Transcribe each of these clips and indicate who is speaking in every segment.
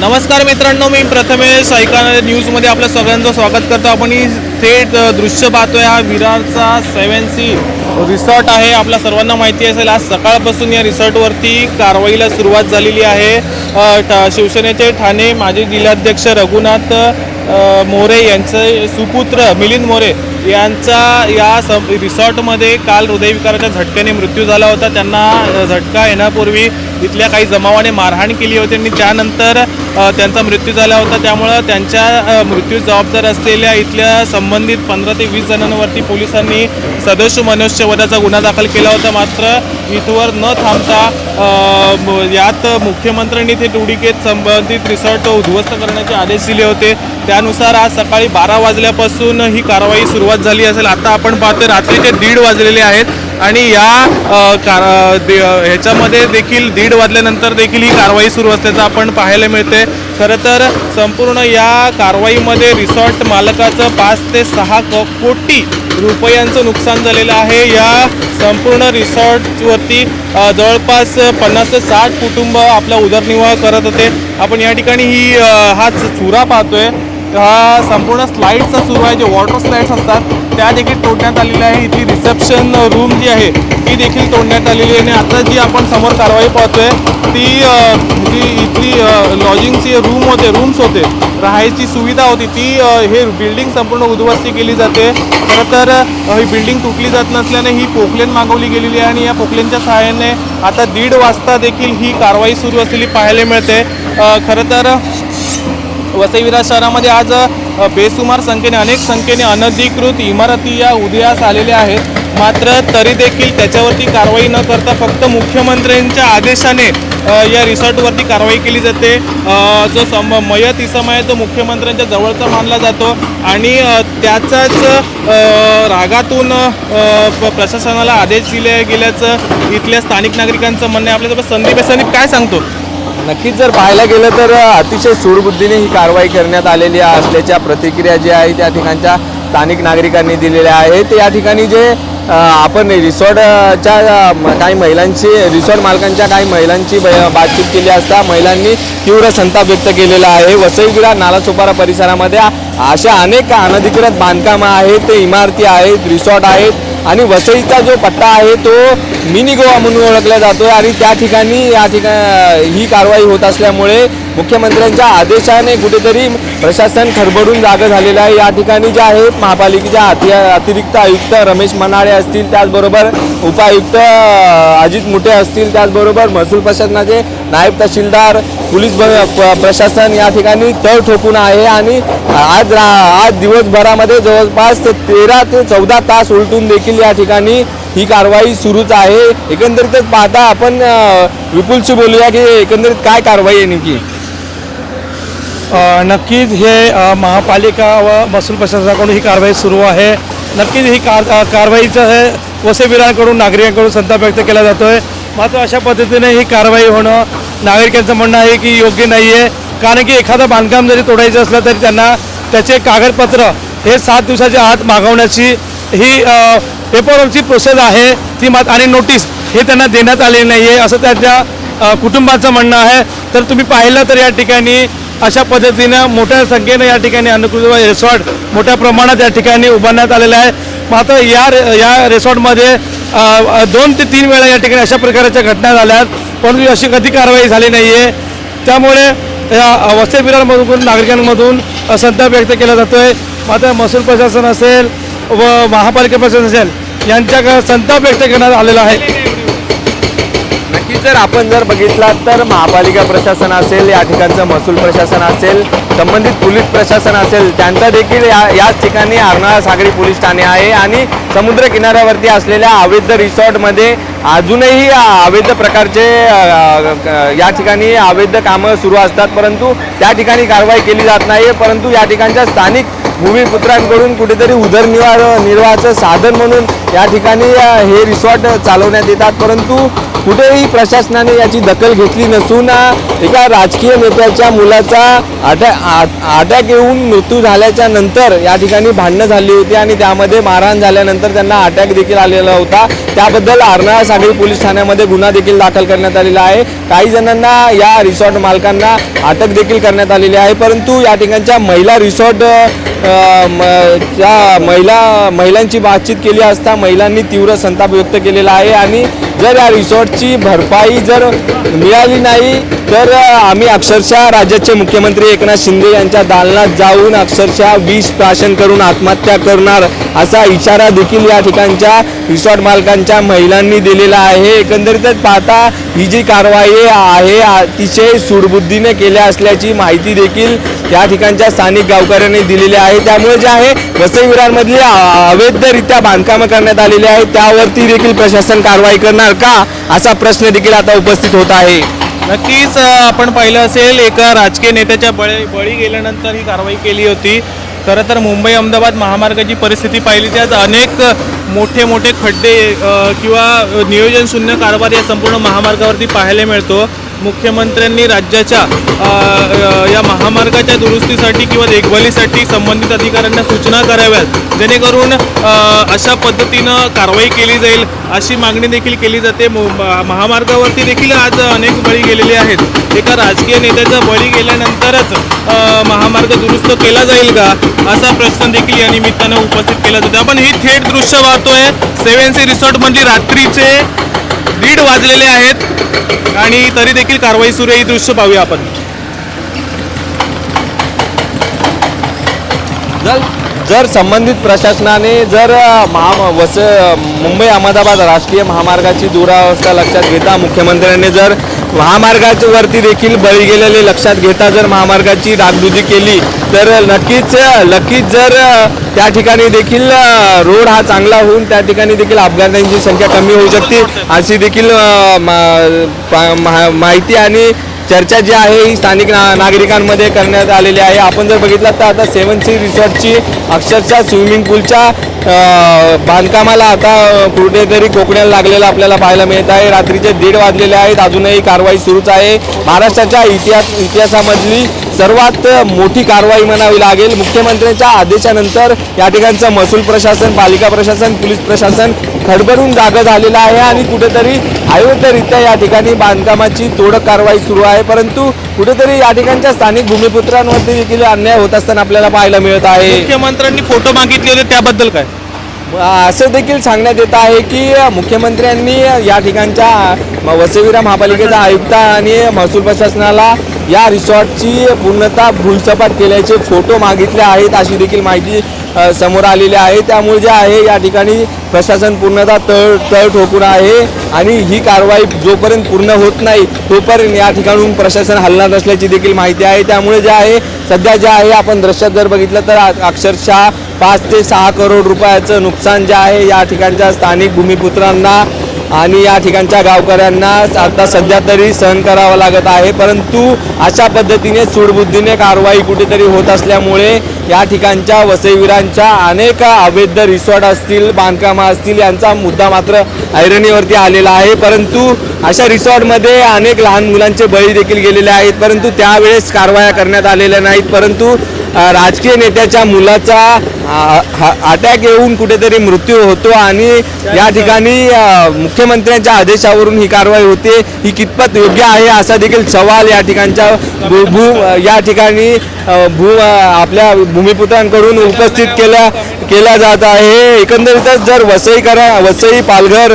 Speaker 1: नमस्कार मित्रांनो मी प्रथमेश ऐका न्यूजमध्ये आपल्या सगळ्यांचं स्वागत करतो. आपण ही थेट दृश्य पाहतोय. हा विरारचा सेवन सी रिसॉर्ट आहे. आपल्या सर्वांना माहिती असेल आज सकाळपासून या रिसॉर्टवरती कारवाईला सुरुवात झालेली आहे. ठा- शिवसेनेचे ठाणे माजी जिल्हाध्यक्ष रघुनाथ मोरे यांचे सुपुत्र मिलिंद मोरे यांचा या स रिसॉर्टमध्ये काल हृदयविकाराच्या झटक्याने मृत्यू झाला होता. त्यांना झटका येण्यापूर्वी इथल्या काही जमावाने मारहाण केली होती आणि त्यानंतर त्यांचा मृत्यू झाला होता. त्यामुळं त्यांच्या मृत्यू जबाबदार असलेल्या इथल्या संबंधित पंधरा ते वीस जणांवरती पोलिसांनी सदस्य मनुष्यवधाचा गुन्हा दाखल केला होता. मात्र इथवर न थांबता यात मुख्यमंत्र्यांनी ते घेत संबंधित रिसॉर्ट उद्ध्वस्त करण्याचे आदेश दिले होते. त्यानुसार आज सकाळी बारा वाजल्यापासून ही कारवाई सुरू सुरुवात झाली असेल. आता आपण पाहतोय रात्रीचे दीड वाजलेले आहेत आणि या कार दे- ह्याच्यामध्ये देखील दीड वाजल्यानंतर देखील ही कारवाई सुरू असल्याचं आपण पाहायला मिळते खरं तर संपूर्ण या कारवाईमध्ये रिसॉर्ट मालकाचं पाच ते सहा क कोटी रुपयांचं नुकसान झालेलं आहे. या संपूर्ण रिसॉर्टवरती जवळपास पन्नास ते साठ कुटुंब आपला उदरनिर्वाह करत होते. आपण या ठिकाणी ही हाच चुरा पाहतोय. हा संपूर्ण स्लाईडचा सुरू आहे जे वॉटर स्लाईड्स असतात त्या देखील तोडण्यात आलेल्या आहे. इथली रिसेप्शन रूम जी आहे ती देखील तोडण्यात आलेली आहे. आणि आता जी आपण समोर कारवाई पाहतोय ती जी इथली लॉजिंगची रूम होते रूम्स होते राहायची सुविधा होती ती हे बिल्डिंग संपूर्ण उद्ध्वस्ती केली जाते. खरं तर ही बिल्डिंग तुटली जात नसल्याने ही पोकलेन मागवली गेलेली आहे आणि या पोकलेनच्या सहाय्याने आता दीड वाजता देखील ही कारवाई सुरू असलेली पाहायला मिळते. खरं तर वसई विरार शहरामध्ये आज बेसुमार संख्येने अनेक संख्येने अनधिकृत इमारती या उदयास आलेल्या आहेत. मात्र तरी देखील त्याच्यावरती कारवाई न करता फक्त मुख्यमंत्र्यांच्या आदेशाने या रिसॉर्टवरती कारवाई केली जाते. जो सम मयत इसम आहे तो मुख्यमंत्र्यांच्या जवळचा मानला जातो. आणि त्याचाच रागातून प्रशासनाला आदेश दिले गेल्याचं इथल्या स्थानिक नागरिकांचं म्हणणं आहे. आपल्यासोबत संदीप आहे. संदीप काय सांगतो?
Speaker 2: नक्कीच जर पाहायला गेलं तर अतिशय सूडबुद्धीने ही कारवाई करण्यात आलेली असल्याच्या प्रतिक्रिया ज्या आहे त्या ठिकाणच्या स्थानिक नागरिकांनी दिलेल्या आहेत. या ठिकाणी जे आपण रिसॉर्टच्या काही महिलांची रिसॉर्ट मालकांच्या काही महिलांची ब- बातचीत केली असता महिलांनी तीव्र संताप व्यक्त केलेला आहे. वसईगुडा नालासोपारा परिसरामध्ये अशा अनेक अनधिकृत बांधकामं आहेत ते इमारती आहेत रिसॉर्ट आहेत. आणि वसईचा जो पट्टा आहे तो मिनी गोवा म्हणून ओळखला जातो आणि त्या ठिकाणी या ठिकाणी ही कारवाई होत असल्यामुळे मुख्यमंत्र्यांच्या आदेशाने कुठेतरी प्रशासन खरबडून जागं झालेलं आहे. या ठिकाणी जे आहेत महापालिकेच्या अति अतिरिक्त आयुक्त रमेश मनाळे असतील त्याचबरोबर उपायुक्त अजित मुठे असतील त्याचबरोबर महसूल प्रशासनाचे नायब तहसीलदार पोलीस प्रशासन या ठिकाणी तळ ठोकून आहे आणि आज रा- आज दिवसभरामध्ये जवळपास तेरा ते चौदा तास उलटून देखील या ठिकाणी ही कारवाई सुरूच आहे. एकंदरीतच पाहता आपण विपुलशी बोलूया की एकंदरीत काय कारवाई आहे नेमकी?
Speaker 3: नक्कीच हे महापालिका व महसूल प्रशासनाकडून ही कारवाई सुरू आहे. नक्कीच ही कार कारवाईचं हे वसईविरांकडून नागरिकांकडून संताप व्यक्त केला जातो आहे मात्र अशा पद्धतीने ही कारवाई होणं नागरिकांचं म्हणणं आहे की योग्य नाही आहे कारण की एखादं बांधकाम जरी तोडायचं असलं तरी त्यांना त्याचे कागदपत्र हे सात दिवसाच्या आत मागवण्याची ही पेपरवरची प्रोसेस आहे. ती मात आणि नोटीस हे त्यांना देण्यात आलेली नाही आहे असं त्याच्या कुटुंबाचं म्हणणं आहे. तर तुम्ही पाहिलं तर या ठिकाणी अशा पद्धतीनं मोठ्या संख्येनं या ठिकाणी अनुकृत रिसॉर्ट मोठ्या प्रमाणात या ठिकाणी उभारण्यात आलेलं आहे. मात्र या रे- या रिसॉर्टमध्ये दोन ते तीन वेळा या ठिकाणी अशा प्रकारच्या घटना झाल्या आहेत. परंतु अशी कधी कारवाई झाली नाही आहे त्यामुळे या वसई विरारमधून नागरिकांमधून संताप व्यक्त केला जातो आहे मात्र महसूल प्रशासन असेल व महापालिका प्रशासन असेल यांच्याकडे संताप व्यक्त करण्यात आलेला आहे.
Speaker 2: की जर आपण जर बघितला तर महापालिका प्रशासन असेल या ठिकाणचं महसूल प्रशासन असेल संबंधित पोलीस प्रशासन असेल त्यांचा देखील या याच ठिकाणी अर्नाळा सागरी पोलीस ठाणे आहे आणि समुद्र किनाऱ्यावरती असलेल्या अवैध रिसॉर्टमध्ये अजूनही अवैध प्रकारचे या ठिकाणी अवैध कामं सुरू असतात. परंतु त्या ठिकाणी कारवाई केली जात नाही. परंतु या ठिकाणच्या स्थानिक भूमिपुत्रांकडून कुठेतरी उदरनिर्वाह निर्वाहाचं साधन म्हणून या ठिकाणी हे रिसॉर्ट चालवण्यात येतात. परंतु कुठेही प्रशासनाने याची दखल घेतली नसून एका राजकीय नेत्याच्या मुलाचा अटॅ आ- अटॅक येऊन मृत्यू झाल्याच्यानंतर या ठिकाणी भांडणं झाली होती आणि त्यामध्ये मारहाण झाल्यानंतर त्यांना अटॅक देखील आलेला होता. त्याबद्दल अर्नाळा सागरी पोलीस ठाण्यामध्ये गुन्हा देखील दाखल करण्यात आलेला आहे. काही जणांना या रिसॉर्ट मालकांना अटक देखील करण्यात आलेली आहे. परंतु या ठिकाणच्या महिला रिसॉर्ट म- त्या महिला महिलांची बातचीत केली असता महिलांनी तीव्र संताप व्यक्त केलेला आहे आणि जर या रिसॉर्टची भरपाई जर मिळाली नाही तर आम्ही अक्षरशः राज्याचे मुख्यमंत्री एकनाथ शिंदे यांच्या दालनात जाऊन अक्षरशः विष प्राशन करून आत्महत्या करणार असा इशारा देखील या ठिकाणच्या रिसॉर्ट मालकांच्या महिलांनी दिलेला आहे. एकंदरीतच पाहता ही जी कारवाई आहे अतिशय सूडबुद्धीने केल्या असल्याची माहिती देखील या ठिकाणच्या स्थानिक गावकऱ्यांनी दिलेली आहे. त्यामुळे जे आहे वसईविरांमधली अवैधरित्या बांधकामं करण्यात आलेली आहेत. त्यावरती देखील प्रशासन कारवाई करणार. का? असा प्रश्न देखील आता उपस्थित होत आहे.
Speaker 1: नक्कीच आपण पाहिलं असेल एका राजकीय नेत्याच्या बळी बळी गेल्यानंतर ही कारवाई केली होती. खरं तर मुंबई अहमदाबाद महामार्गाची परिस्थिती पाहिली त्यात अनेक मोठे मोठे खड्डे किंवा नियोजन शून्य कारभार या संपूर्ण महामार्गावरती पाहायला मिळतो. मुख्यमंत्र्यांनी राज्याच्या या महामार्गाच्या दुरुस्तीसाठी किंवा देखभालीसाठी संबंधित अधिकाऱ्यांना सूचना कराव्यात जेणेकरून अशा पद्धतीनं कारवाई केली जाईल अशी मागणी देखील केली जाते. मु- महामार्गावरती देखील आज अनेक बळी गेलेले आहेत. एका राजकीय नेत्याचा बळी गेल्यानंतरच महामार्ग दुरुस्त केला जाईल का? असा प्रश्न देखील या निमित्तानं उपस्थित केला जातो. आपण ही थेट दृश्य पाहतोय. सेव्हन सी रिसॉर्टमधली म्हणजे रात्रीचे दीड वाजलेले आहेत आणि तरी देखील कारवाई सुरू आहे ही दृश्य पाहूया आपण.
Speaker 2: जर संबंधित प्रशासनाने जर महा वस मुंबई अहमदाबाद राष्ट्रीय महामार्गाची दुरावस्था लक्षात घेता मुख्यमंत्र्यांनी जर महामार्गावरती देखील बळी गेलेले लक्षात घेता जर महामार्गाची डागडुजी केली तर नक्कीच नक्कीच जर त्या ठिकाणी देखील रोड हा चांगला होऊन त्या ठिकाणी देखील अपघातांची संख्या कमी होऊ शकते. अशी देखील मा- माहिती आणि चर्चा जी आहे ही स्थानिक ना नागरिकांमध्ये करण्यात आलेली आहे. आपण जर बघितलं तर आता सेवन सी रिसॉर्टची अक्षरशः स्विमिंग पूलच्या बांधकामाला आता कुठेतरी कोकण्याला लागलेलं आपल्याला पाहायला मिळत आहे. रात्रीचे दीड वाजलेले आहेत. अजूनही कारवाई सुरूच आहे. महाराष्ट्राच्या इतिहास इतिहासामधली सर्वात मोठी कारवाई म्हणावी लागेल. मुख्यमंत्र्यांच्या आदेशानंतर या ठिकाणचं महसूल प्रशासन पालिका प्रशासन पोलीस प्रशासन खडबडून जागं झालेलं आहे आणि कुठेतरी अयोध्यरित्या या ठिकाणी बांधकामाची तोडक कारवाई सुरू आहे. परंतु कुठेतरी या ठिकाणच्या स्थानिक भूमिपुत्रांवरती देखील अन्याय होत असताना आपल्याला पाहायला मिळत आहे.
Speaker 1: मुख्यमंत्र्यांनी फोटो मागितले होते त्याबद्दल काय?
Speaker 2: असं देखील सांगण्यात येत आहे की मुख्यमंत्र्यांनी या ठिकाणच्या वसईविरा महापालिकेचा आयुक्त आणि महसूल प्रशासनाला या रिसॉर्टची पूर्णतः भूलसपाट केल्याचे फोटो मागितले आहेत अशी देखील माहिती समोर आलेले आहे. त्यामुळे जे आहे या ठिकाणी प्रशासन पूर्णतः तळ तळ ठोकून आहे आणि ही कारवाई जोपर्यंत पूर्ण होत नाही तोपर्यंत या ठिकाणून प्रशासन हलणार नसल्याची देखील माहिती आहे. त्यामुळे जे आहे सध्या जे आहे आपण दृश्यात जर बघितलं तर अक्षरशः पाच ते सहा करोड रुपयाचं नुकसान जे आहे या ठिकाणच्या स्थानिक भूमिपुत्रांना आणि या ठिकाणच्या गावकऱ्यांना आता सध्या तरी सहन करावं लागत आहे. परंतु अशा पद्धतीने सूडबुद्धीने कारवाई कुठेतरी होत असल्यामुळे या ठिकाणच्या वसईवीरांच्या अनेक अवैध रिसॉर्ट असतील बांधकामं असतील यांचा मुद्दा मात्र ऐरणीवरती आलेला आहे. परंतु अशा रिसॉर्टमध्ये अनेक लहान मुलांचे बळी देखील गेलेले आहेत. परंतु त्यावेळेस कारवाया करण्यात आलेल्या नाहीत. परंतु राजकीय नेत्याच्या मुलाचा अटॅक येऊन कुठेतरी मृत्यू होतो आणि या ठिकाणी मुख्यमंत्र्यांच्या आदेशावरून ही कारवाई होते. ही कितपत योग्य आहे असा देखील सवाल या ठिकाणच्या भू भू या ठिकाणी भू आपल्या भूमिपुत्रांकडून उपस्थित केल्या केला जात आहे. एकंदरीतच जर वसई करा वसई पालघर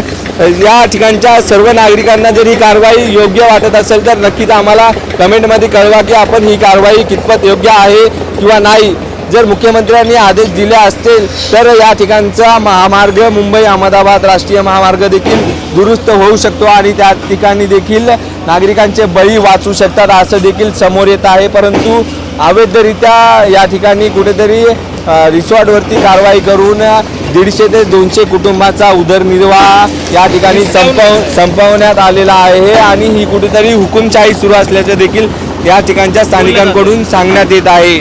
Speaker 2: या ठिकाणच्या सर्व नागरिकांना जर ही कारवाई योग्य वाटत असेल तर नक्कीच आम्हाला कमेंटमध्ये कळवा की आपण ही कारवाई कितपत योग्य आहे किंवा नाही. जर मुख्यमंत्र्यांनी आदेश दिले असतील तर या ठिकाणचा महामार्ग मुंबई अहमदाबाद राष्ट्रीय महामार्ग देखील दुरुस्त होऊ शकतो आणि त्या ठिकाणी देखील नागरिकांचे बळी वाचू शकतात असं देखील समोर येत आहे. परंतु अवैधरित्या या ठिकाणी कुठेतरी रिसॉर्टवरती कारवाई करून दीडशे ते दोनशे कुटुंबाचा उदरनिर्वाह या ठिकाणी संपव संपवण्यात आलेला आहे आणि ही कुठेतरी हुकुमशाही सुरू असल्याचं देखील या ठिकाणच्या स्थानिकांकडून सांगण्यात येत आहे.